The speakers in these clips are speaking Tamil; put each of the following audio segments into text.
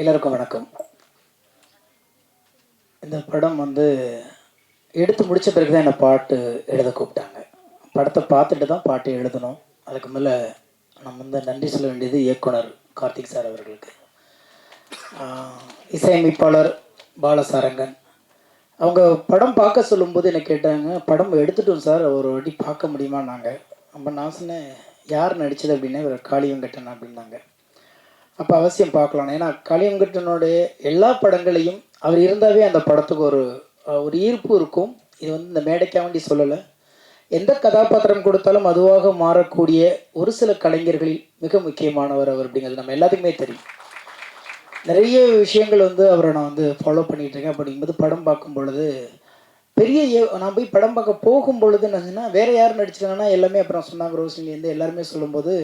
எல்லோருக்கும் வணக்கம். இந்த படம் வந்து எடுத்து முடித்த பிறகு தான் என்னை பாட்டு எழுத கூப்பிட்டாங்க. படத்தை பார்த்துட்டு தான் பாட்டு எழுதணும். அதுக்கு மேலே நம்ம வந்து நன்றி சொல்ல வேண்டியது இயக்குனர் கார்த்திக் சார் அவர்களுக்கு. இசையமைப்பாளர் பாலசாரங்கன். அவங்க படம் பார்க்க சொல்லும்போது என்னை கேட்டாங்க படம் எடுத்துட்டோம் சார் ஒரு வாட்டி பார்க்க முடியுமா நாங்கள் அப்போ நான் சொன்னேன் யார் நடித்தது அப்படின்னா இவர் காளியம் வெங்கட்டன் அப்படின்னாங்க. அப்போ அவசியம் பார்க்கலாம் ஏன்னா கலியங்கட்டனுடைய எல்லா படங்களையும் அவர் இருந்தாவே அந்த படத்துக்கு ஒரு ஒரு ஈர்ப்பு இருக்கும். இது வந்து இந்த மேடைக்காக வேண்டி சொல்லலை. எந்த கதாபாத்திரம் கொடுத்தாலும் அதுவாக மாறக்கூடிய ஒரு சில கலைஞர்களில் மிக முக்கியமானவர் அவர் அப்படிங்கிறது நம்ம எல்லாத்துக்குமே தெரியும். நிறைய விஷயங்கள் வந்து அவரை நான் வந்து ஃபாலோ பண்ணிட்டு இருக்கேன். அப்படிங்கும்போது படம் பார்க்கும் பொழுது பெரிய நான் போய் படம் பார்க்க போகும் பொழுது என்னச்சுன்னா வேற யார் நடிச்சிருக்காங்கன்னா எல்லாமே அப்புறம் சொன்னாங்க. ரோஷினிலேருந்து எல்லாருமே சொல்லும்போது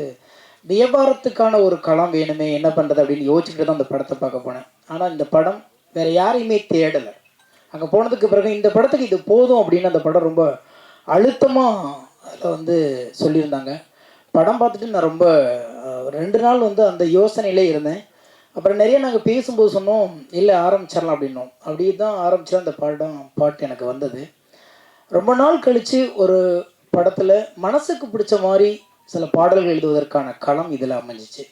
வியாபாரத்துக்கான ஒரு களம் வேணுமே என்ன பண்ணுறது அப்படின்னு யோசிச்சுட்டு தான் அந்த படத்தை பார்க்க போனேன். ஆனால் இந்த படம் வேற யாரையுமே தேடலை. அங்கே போனதுக்கு பிறகு இந்த படத்துக்கு இது போதும் அப்படின்னு அந்த படம் ரொம்ப அழுத்தமாக அதில் வந்து சொல்லியிருந்தாங்க. படம் பார்த்துட்டு நான் ரொம்ப ரெண்டு நாள் வந்து அந்த யோசனையிலே இருந்தேன். அப்புறம் நிறைய நாங்கள் பேசும்போது சொன்னோம் இல்லை ஆரம்பிச்சிடலாம் அப்படின்னோம். அப்படி தான் ஆரம்பிச்சா அந்த படம் பாட்டு எனக்கு வந்தது. ரொம்ப நாள் கழித்து ஒரு படத்தில் மனசுக்கு பிடிச்ச மாதிரி சில பாடல்கள் எழுதுவதற்கான களம் இதில் அமைஞ்சிச்சு.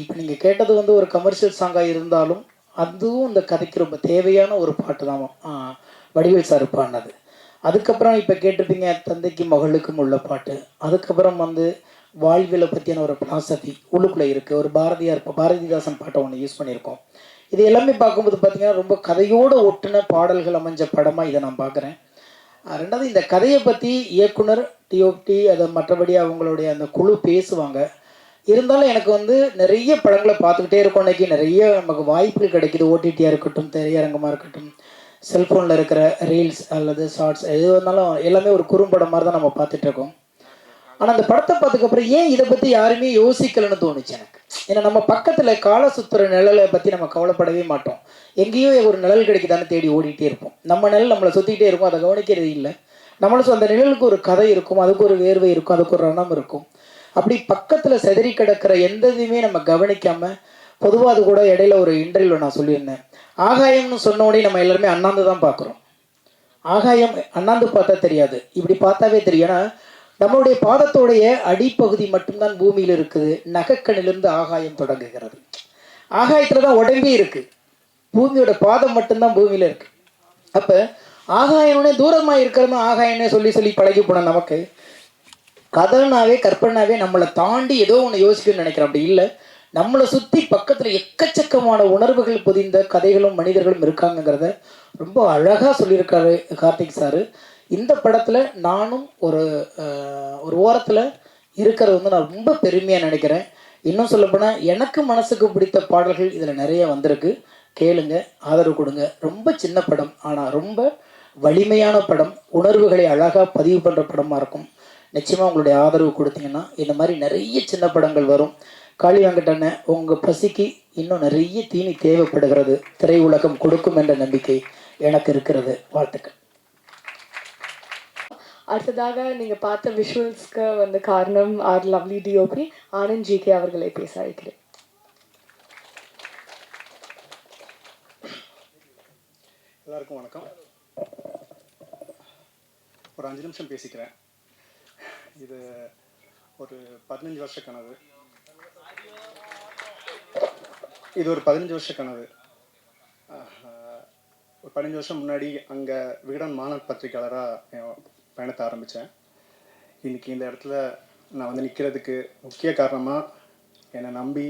இப்போ நீங்கள் கேட்டது வந்து ஒரு கமர்ஷியல் சாங்காக இருந்தாலும் அதுவும் இந்த கதைக்கு ரொம்ப தேவையான ஒரு பாட்டு தான். வடிவேல் சார் பாடினது. அதுக்கப்புறம் இப்போ கேட்டிருப்பீங்க தந்தைக்கு மகளுக்கும் உள்ள பாட்டு. அதுக்கப்புறம் வந்து வாழ்வியலை பற்றியான ஒரு பிலாசபி உள்ளுக்குள்ளே இருக்குது ஒரு பாரதியார் இப்போ பாரதிதாசன் பாட்டை ஒன்று யூஸ் பண்ணியிருக்கோம். இது எல்லாமே பார்க்கும்போது பார்த்தீங்கன்னா ரொம்ப கதையோடு ஒட்டுன பாடல்கள் அமைஞ்ச படமாக இதை நான் பார்க்குறேன். ரெண்டாவது இந்த கதையை பற்றி இயக்குனர் டிஓபி அதை மற்றபடி அவங்களுடைய அந்த குழு பேசுவாங்க. இருந்தாலும் எனக்கு வந்து நிறைய படங்களை பார்த்துக்கிட்டே இருக்கோம். இன்னைக்கு நிறைய நமக்கு வாய்ப்புகள் கிடைக்குது. ஓடிடியாக இருக்கட்டும் திரையரங்கமாக இருக்கட்டும் செல்ஃபோனில் இருக்கிற ரீல்ஸ் அல்லது ஷார்ட்ஸ் எது வந்தாலும் எல்லாமே ஒரு குறும்படம் மாதிரி தான் நம்ம பார்த்துட்ருக்கோம் ஆனால் அந்த படத்தை பார்த்ததுக்கப்புறம் ஏன் இதை பற்றி யாருமே யோசிக்கலைன்னு தோணுச்சு எனக்கு? ஏன்னா நம்ம பக்கத்தில் கால சுத்துற நிழலை பற்றி நம்ம கவலைப்படவே மாட்டோம். எங்கேயோ ஒரு நிழல் கிடைக்குதான்னு தேடி ஓடிட்டே இருப்போம். நம்ம நிழல் நம்மளை சுற்றிக்கிட்டே இருக்கும் அதை கவனிக்கிறது இல்லை. நம்மளுக்கு அந்த நிழலுக்கு ஒரு கதை இருக்கும் அதுக்கு ஒரு வேர்வை இருக்கும் அதுக்கு ஒரு ரணம் இருக்கும். அப்படி பக்கத்தில் செதறி கிடக்கிற எந்த இதுவுமே நம்ம கவனிக்காமல் பொதுவாக அது கூட இடையில ஒரு இன்டர்வியூவில் நான் சொல்லியிருந்தேன். ஆகாயம்னு சொன்ன உடனே நம்ம எல்லாருமே அண்ணாந்து தான் பார்க்குறோம். ஆகாயம் அண்ணாந்து பார்த்தா தெரியாது. இப்படி பார்த்தாவே தெரியும். ஏன்னா நம்மளுடைய பாதத்தோடைய அடிப்பகுதி மட்டும்தான் பூமியில் இருக்குது. நகக்கணிலிருந்து ஆகாயம் தொடங்குகிறது. ஆகாயத்துல தான் உடம்பே இருக்கு. பூமியோட பாதம் மட்டும்தான் பூமியில இருக்கு. அப்ப ஆகாயம்னே தூரமா இருக்கிறதும் ஆகாயம்னே சொல்லி சொல்லி பழகி போன நமக்கு கதனாவே கற்பனாவே நம்மளை தாண்டி ஏதோ ஒன்று யோசிக்கணும்னு நினைக்கிறோம். அப்படி இல்லை. நம்மளை சுற்றி பக்கத்தில் எக்கச்சக்கமான உணர்வுகள் பொதிந்த கதைகளும் மனிதர்களும் இருக்காங்கங்கிறத ரொம்ப அழகாக சொல்லியிருக்காரு கார்த்திக் சாரு. இந்த படத்தில் நானும் ஒரு ஒரு ஓரத்தில் இருக்கிறது வந்து நான் ரொம்ப பெருமையாக நினைக்கிறேன். இன்னும் சொல்லப்போனால் எனக்கு மனசுக்கு பிடித்த பாடல்கள் இதில் நிறைய வந்திருக்கு. கேளுங்க ஆதரவு கொடுங்க. ரொம்ப சின்ன படம் ஆனால் ரொம்ப வலிமையான படம். உணர்வுகளை அழகாக பதிவு பண்ணுற படமாக இருக்கும். நிச்சயமாக உங்களுடைய ஆதரவு கொடுத்தீங்கன்னா இந்த மாதிரி நிறைய சின்ன படங்கள் வரும். காளி வெங்கடண்ண உங்கள் பசிக்கு இன்னும் நிறைய தீனி தேவைப்படுகிறது. திரையுலகம் கொடுக்கும் என்ற நம்பிக்கை எனக்கு இருக்கிறது. வாழ்த்துக்கள். அடுத்ததாக நீங்கள் பார்த்த விஷுவல்ஸ்க்கு வந்து காரணம் our lovely DOP Anand G K அவர்களை பேச அழைக்கிறேன். எல்லாருக்கும் வணக்கம். ஒரு அஞ்சு நிமிஷம் பேசிக்கிறேன். இது ஒரு பதினஞ்சு வருஷ கனவு. இது ஒரு பதினஞ்சு வருஷ கனவு. ஒரு பதினஞ்சு வருஷம் முன்னாடி அங்கே விகடன் மாணவர் பத்திரிக்கையாளராக பயணத்தை ஆரம்பித்தேன். இன்னைக்கு இந்த இடத்துல நான் வந்து நிற்கிறதுக்கு முக்கிய காரணமாக என்னை நம்பி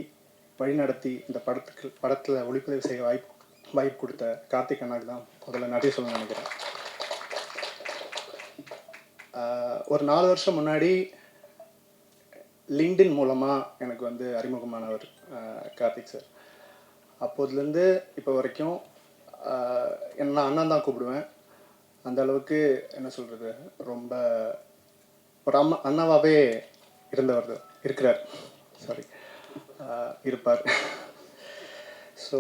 வழிநடத்தி இந்த படத்துக்கு படத்தில் ஒளிப்பதிவு செய்ய வாய்ப்பு வாய்ப்பு கொடுத்த கார்த்திக் அண்ணாக்கு தான் முதல்ல நன்றி சொல்ல நினைக்கிறேன். ஒரு நாலு வருஷம் முன்னாடி லிங்க்டின் மூலமாக எனக்கு வந்து அறிமுகமானவர் கார்த்திக் சார். அப்போதுலேருந்து இப்போ வரைக்கும் என்ன நான் அண்ணன் தான் கூப்பிடுவேன். அந்த அளவுக்கு என்ன சொல்கிறது ரொம்ப ஒரு அம்மா அண்ணாவாகவே இருந்தவர் இருக்கிறார். சாரி இருப்பார். ஸோ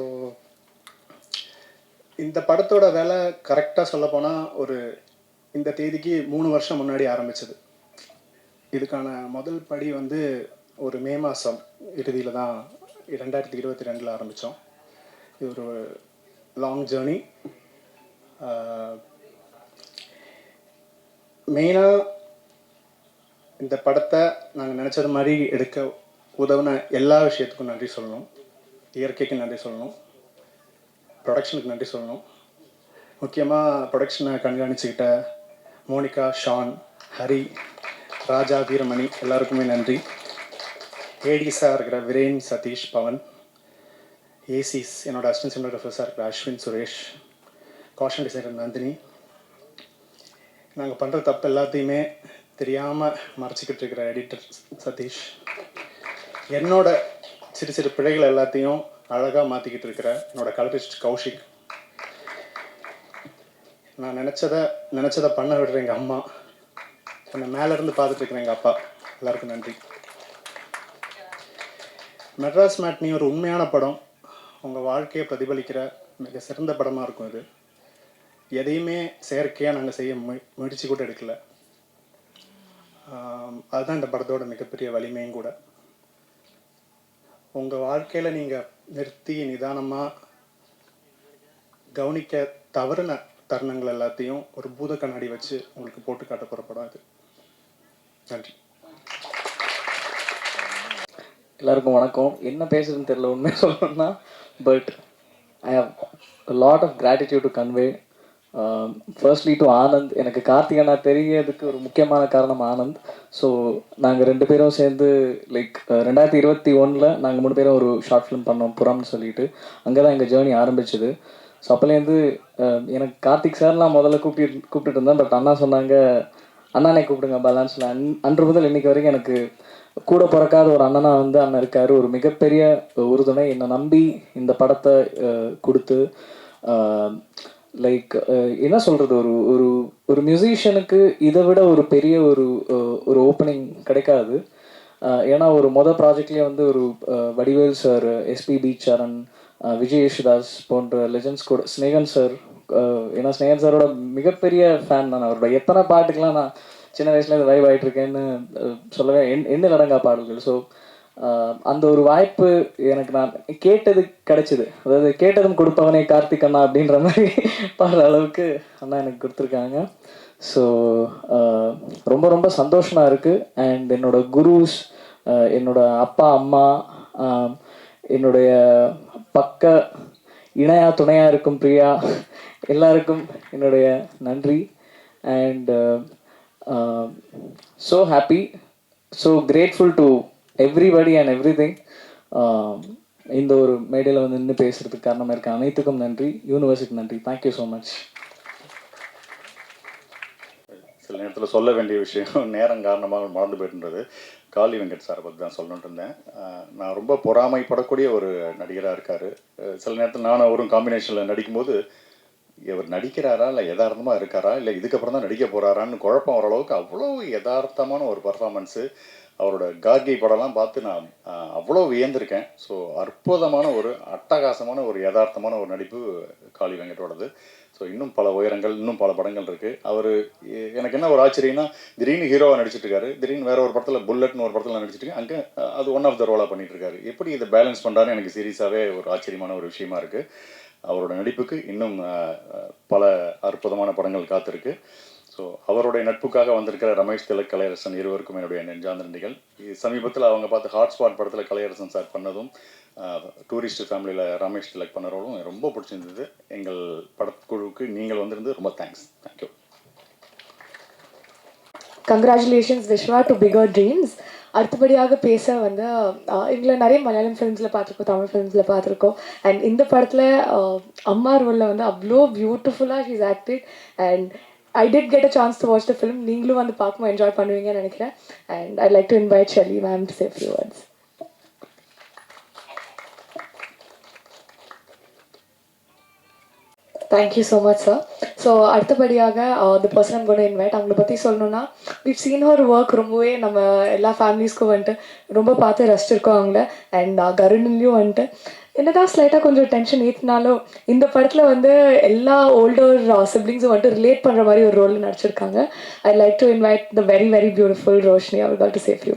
இந்த படத்தோட வேலை கரெக்டாக சொல்ல போனால் ஒரு இந்த தேதிக்கு மூணு வருஷம் முன்னாடி ஆரம்பிச்சது. இதுக்கான முதல் படி வந்து ஒரு மே மாதம் இறுதியில் தான் ரெண்டாயிரத்தி இருபத்தி ரெண்டில் ஆரம்பித்தோம் இது ஒரு லாங் ஜேர்னி மெயினாக இந்த படத்தை நாங்கள் நினச்சது மாதிரி எடுக்க உதவின எல்லா விஷயத்துக்கும் நன்றி சொல்லணும். இயற்கைக்கு நன்றி சொல்லணும். ப்ரொடக்ஷனுக்கு நன்றி சொல்லணும். முக்கியமாக ப்ரொடக்ஷனை கண்காணிச்சுக்கிட்ட மோனிகா ஷான் ஹரி ராஜா வீரமணி எல்லாருக்குமே நன்றி. ஏடிஸாக இருக்கிற விரேன் சதீஷ் பவன். ஏசிஸ் என்னோட அசிஸ்டன்ட் சினிமாட்டோகிராஃபர்ஸாக இருக்கிற அஸ்வின் சுரேஷ். காஷன் டிசைனர் நந்தினி. நாங்கள் பண்ணுற தப்பு எல்லாத்தையுமே தெரியாமல் மறைச்சிக்கிட்டு இருக்கிற எடிட்டர் சதீஷ். என்னோட சிறு சிறு பிழைகள் எல்லாத்தையும் அழகாக மாற்றிக்கிட்டு இருக்கிற என்னோட கலரிஸ்ட் கௌஷிக். நான் நினச்சதை நினச்சதை பண்ண விடுற எங்கள் அம்மா. என்னை மேலேருந்து பார்த்துட்டு இருக்கிற எங்கள் அப்பா. எல்லாருக்கும் நன்றி. மெட்ராஸ் மேட்னி ஒரு உண்மையான படம். உங்கள் வாழ்க்கையை பிரதிபலிக்கிற மிக சிறந்த படமாக இருக்கும் இது. எதையுமே செயற்கையாக நாங்கள் செய்ய முய முயற்சி கூட எடுக்கல. அதுதான் இந்த படத்தோட மிகப்பெரிய வலிமையும் கூட. உங்கள் வாழ்க்கையில் நீங்கள் நிறுத்தி நிதானமாக கவனிக்க தவறுன தருணங்கள் எல்லாத்தையும் ஒரு பூத கண்ணாடி வச்சு உங்களுக்கு போட்டு காட்ட போகிற படம் இது நன்றி. எல்லாருக்கும் வணக்கம். என்ன பேசுறதுன்னு தெரியல. உண்மை சொல்லணும்னா but I have lot of gratitude to convey firstly to Anand எனக்கு கார்த்திகனா தெரியறதுக்கு ஒரு முக்கியமான காரணம் ஆனந்த். ஸோ நாங்கள் ரெண்டு பேரும் சேர்ந்து லைக் ரெண்டாயிரத்தி இருபத்தி ஒன்றில் நாங்கள் மூணு பேரும் ஒரு ஷார்ட் ஃபிலிம் பண்ணோம் புறம்னு சொல்லிட்டு. அங்கே தான் எங்கள் ஜேர்னி ஆரம்பிச்சது ஸோ அப்போலேருந்து எனக்கு கார்த்திக் சார்லாம் முதல்ல கூப்பிட்டு கூப்பிட்டுட்டு இருந்தேன் பட் அண்ணா சொன்னாங்க அண்ணானே கூப்பிடுங்க பேலன்ஸில் அன் அன்று முதல் இன்னைக்கு வரைக்கும் எனக்கு கூட பிறக்காத ஒரு அண்ணனா வந்து அண்ணன் இருக்காரு. ஒரு மிகப்பெரிய உறுதுணை. என்னை நம்பி இந்த படத்தை கொடுத்து லைக் uh, என்ன சொல்றது ஒரு ஒரு ஒரு மியூசிஷியனுக்கு இதை விட ஒரு பெரிய ஒரு uh, ஒரு ஓப்பனிங் கிடைக்காது. Uh, ஏன்னா ஒரு மொதல் ப்ராஜெக்ட்லேயே வந்து ஒரு வடிவேல் சார் எஸ்பிபி சரண் விஜய் யேசுதாஸ் போன்ற லெஜண்ட்ஸ் கூட ஸ்னேகன் சார் ஏன்னா ஸ்னேகன் சாரோட மிகப்பெரிய ஃபேன் நான் அவரோட எத்தனை பாட்டுக்கெல்லாம் நான் சின்ன வயசுல இருந்து வைவ் ஆயிட்டு இருக்கேன்னு சொல்லவே எண் எண்ணு நடங்கா பாடல்கள். ஸோ அந்த ஒரு வாய்ப்பு எனக்கு நான் கேட்டது கிடைச்சது. அதாவது கேட்டதும் கொடுப்பவனே கார்த்திக் அண்ணா அப்படின்ற மாதிரி பாடுற அளவுக்கு அண்ணா எனக்கு கொடுத்துருக்காங்க. ஸோ ரொம்ப ரொம்ப சந்தோஷமாக இருக்குது அண்ட் என்னோட குருஸ் என்னோட அப்பா அம்மா என்னுடைய பக்க இணையா துணையாக இருக்கும் பிரியா எல்லாருக்கும் என்னுடைய நன்றி. And so happy so grateful to everybody and everything இந்த ஒரு மேடையில் வந்து நின்று பேசுறதுக்கு காரணமாக இருக்க அனைத்துக்கும் நன்றி. யூனிவர்சிட்டி நன்றி. தேங்க்யூ ஸோ மச் சில நேரத்தில் சொல்ல வேண்டிய விஷயம் நேரம் காரணமாக மறந்து போயிட்டுன்றது காளி வெங்கட் சாரை பற்றி தான் சொல்லணுன்ட்டு இருந்தேன். நான் ரொம்ப பொறாமைப்படக்கூடிய ஒரு நடிகராக இருக்கார். சில நேரத்தில் நானும் அவரும் காம்பினேஷனில் நடிக்கும்போது இவர் நடிக்கிறாரா இல்லை யதார்த்தமாக இருக்காரா? இல்லை இதுக்கப்புறம் தான் நடிக்க போகிறாரான்னு குழப்பம் ஓரளவுக்கு அவ்வளோ யதார்த்தமான ஒரு பர்ஃபாமன்ஸு அவரோட கார்கி படம்லாம் பார்த்து நான் அவ்வளோ வியந்திருக்கேன். ஸோ அற்புதமான ஒரு அட்டகாசமான ஒரு யதார்த்தமான ஒரு நடிப்பு காளி வெங்கட்டோடது. ஸோ இன்னும் பல உயரங்கள் இன்னும் பல படங்கள் இருக்குது அவர் எனக்கு என்ன ஒரு ஆச்சரியம்னா திடீர்னு ஹீரோவாக நடிச்சிட்டு இருக்காரு திடீர்னு வேற ஒரு படத்தில் புல்லட்னு ஒரு படத்தில் நடிச்சிட்டு அங்கே அது ஒன் ஆஃப் த ரோலாக பண்ணிட்டு இருக்காரு எப்படி இதை பேலன்ஸ் பண்ணுறாருன்னு எனக்கு சீரியஸாகவே ஒரு ஆச்சரியமான ஒரு விஷயமா இருக்குது அவரோட நடிப்புக்கு இன்னும் பல அற்புதமான படங்கள் காத்திருக்கு. ஸோ அவருடைய நட்புக்காக வந்திருக்கிற ரமேஷ் திலக் கலையரசன் இருவருக்கும் என்னுடைய நெஞ்சாந்த நன்றிகள். சமீபத்தில் அவங்க பார்த்து ஹாட்ஸ்பாட் படத்தில் கலையரசன் சார் பண்ணதும் டூரிஸ்ட் ஃபேமிலியில் ரமேஷ் திலக் பண்ணறவங்களும் ரொம்ப பிடிச்சிருந்தது. எங்கள் படக்குழுவுக்கு நீங்கள் வந்திருந்து ரொம்ப thanks thank you congratulations Viswa to bigger dreams அடுத்தபடியாக பேச வந்து ஆஹ், எங்களை நிறைய மலையாளம் ஃபிலிம்ஸில் பார்த்துருக்கோம் தமிழ் ஃபிலிம்ஸில் பார்த்துருக்கோம். அண்ட் இந்த படத்தில் அம்மா ரோலில் வந்து அவ்வளோ பியூட்டிஃபுல்லாக she's acted and I did get a chance to watch the film நீங்களும் வந்து பார்க்கும் என்ஜாய் பண்ணுவீங்கன்னு நினைக்கிறேன். And I like to invite Shelly ma'am to say few words thank you so much sir so அடுத்தபடியாக த பர்சன் கூட இன்வைட் அவங்கள பற்றி சொல்லணும்னா we've சீன் ஹர் ஒர்க் ரொம்பவே நம்ம எல்லா ஃபேமிலிஸ்க்கும் வந்துட்டு ரொம்ப பார்த்து ரசிச்சிருக்கோம் அவங்கள. அண்ட் uh, கருணிலையும் வந்துட்டு என்னதான் ஸ்லைட்டாக கொஞ்சம் டென்ஷன் ஏற்றினாலும் இந்த படத்தில் வந்து எல்லா ஓல்டர் சிப்ளிங்ஸும் uh, வந்துட்டு ரிலேட் பண்ணுற மாதிரி ஒரு ரோல் நடிச்சிருக்காங்க. I like to invite the very very beautiful Roshini அவர்கள் டு சேஃப் யூ